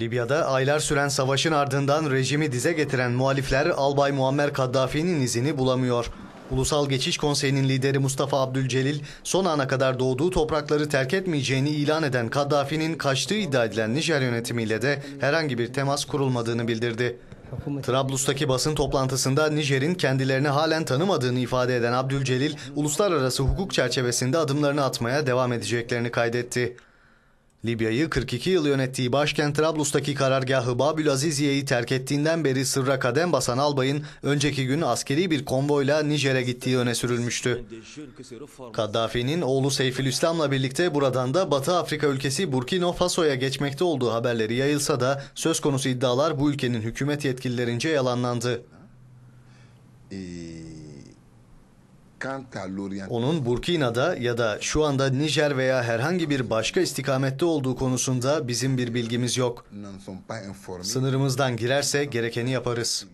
Libya'da aylar süren savaşın ardından rejimi dize getiren muhalifler Albay Muammer Kaddafi'nin izini bulamıyor. Ulusal Geçiş Konseyi'nin lideri Mustafa Abdülcelil son ana kadar doğduğu toprakları terk etmeyeceğini ilan eden Kaddafi'nin kaçtığı iddia edilen Nijer yönetimiyle de herhangi bir temas kurulmadığını bildirdi. Trablus'taki basın toplantısında Nijer'in kendilerini halen tanımadığını ifade eden Abdülcelil, uluslararası hukuk çerçevesinde adımlarını atmaya devam edeceklerini kaydetti. Libya'yı 42 yıl yönettiği başkent Trablus'taki karargahı Babül Aziziye'yi terk ettiğinden beri sırra kadem basan albayın önceki gün askeri bir konvoyla Nijer'e gittiği öne sürülmüştü. Kaddafi'nin oğlu Seyfülüslam'la birlikte buradan da Batı Afrika ülkesi Burkina Faso'ya geçmekte olduğu haberleri yayılsa da söz konusu iddialar bu ülkenin hükümet yetkililerince yalanlandı. L'Orient, Onun Burkina'da ya da şu anda Nijer veya herhangi bir başka istikamette olduğu konusunda bizim bir bilgimiz yok. Sınırımızdan girerse gerekeni yaparız.